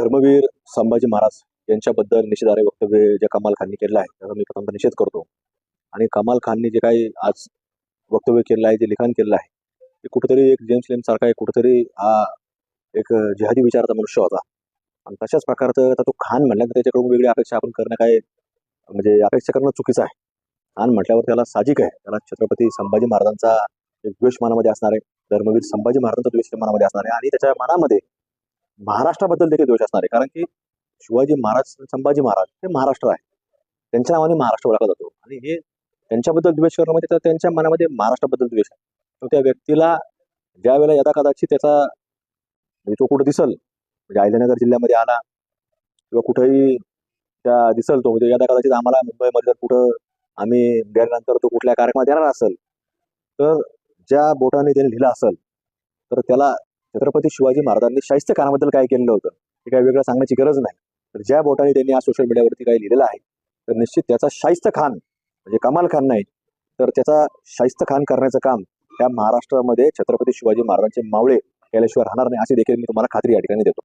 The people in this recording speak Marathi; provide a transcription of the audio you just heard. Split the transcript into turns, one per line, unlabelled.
धर्मवीर संभाजी महाराज यांच्याबद्दल निषेधारे वक्तव्य जे कमाल खाननी केलं आहे त्याचा मी प्रथमतः निषेध करतो. आणि कमाल खाननी जे काही आज वक्तव्य केलेलं आहे जे लिखाण केलेलं आहे ते कुठेतरी एक जेम्स लेम सारखा एक कुठेतरी हा एक जिहादी विचाराचा मनुष्य होता. आणि तशाच प्रकारचं आता तो खान म्हटल्यानंतर त्याच्याकडून वेगळी अपेक्षा आपण करणं काय म्हणजे अपेक्षा करणं चुकीचं आहे. खान म्हटल्यावर त्याला साजिक आहे. त्याला छत्रपती संभाजी महाराजांचा एक द्वेष मनामध्ये असणार आहे धर्मवीर संभाजी महाराजांचा द्वेष मनामध्ये असणार आहे. आणि त्याच्या मनामध्ये महाराष्ट्राबद्दल देखील द्वेष असणार आहे. कारण की शिवाजी महाराज संभाजी महाराज हे महाराष्ट्र आहे. त्यांच्या नावाने महाराष्ट्र ओळखला जातो. आणि हे त्यांच्याबद्दल द्वेष करणं म्हणजे तर त्यांच्या मनामध्ये महाराष्ट्राबद्दल द्वेष आहे. तर त्या व्यक्तीला ज्या वेळेला यदा कदाचित त्याचा म्हणजे तो कुठं दिसल म्हणजे अहिल्यानगर जिल्ह्यामध्ये आला किंवा कुठेही त्या दिसल तो म्हणजे यदा कदाचित आम्हाला मुंबईमध्ये जर कुठं आम्ही गेल्यानंतर तो कुठल्या कार्यक्रमात येणार असेल तर ज्या बोटाने त्याने लिहिलं असेल तर त्याला छत्रपती शिवाजी महाराजांनी शाहिस्त कानाबद्दल काय केलेलं होतं हे काही वेगळं सांगण्याची गरज नाही. तर ज्या बोटाने त्यांनी आज सोशल मीडियावरती काही लिहिलेलं आहे तर निश्चित त्याचा शाहिस्त खान म्हणजे कमाल खान नाही तर त्याचा शाहिस्त खान करण्याचं काम त्या महाराष्ट्रामध्ये छत्रपती शिवाजी महाराजांचे मावळे केल्याशिवाय राहणार नाही अशी देखील मी तुम्हाला खात्री या ठिकाणी देतो.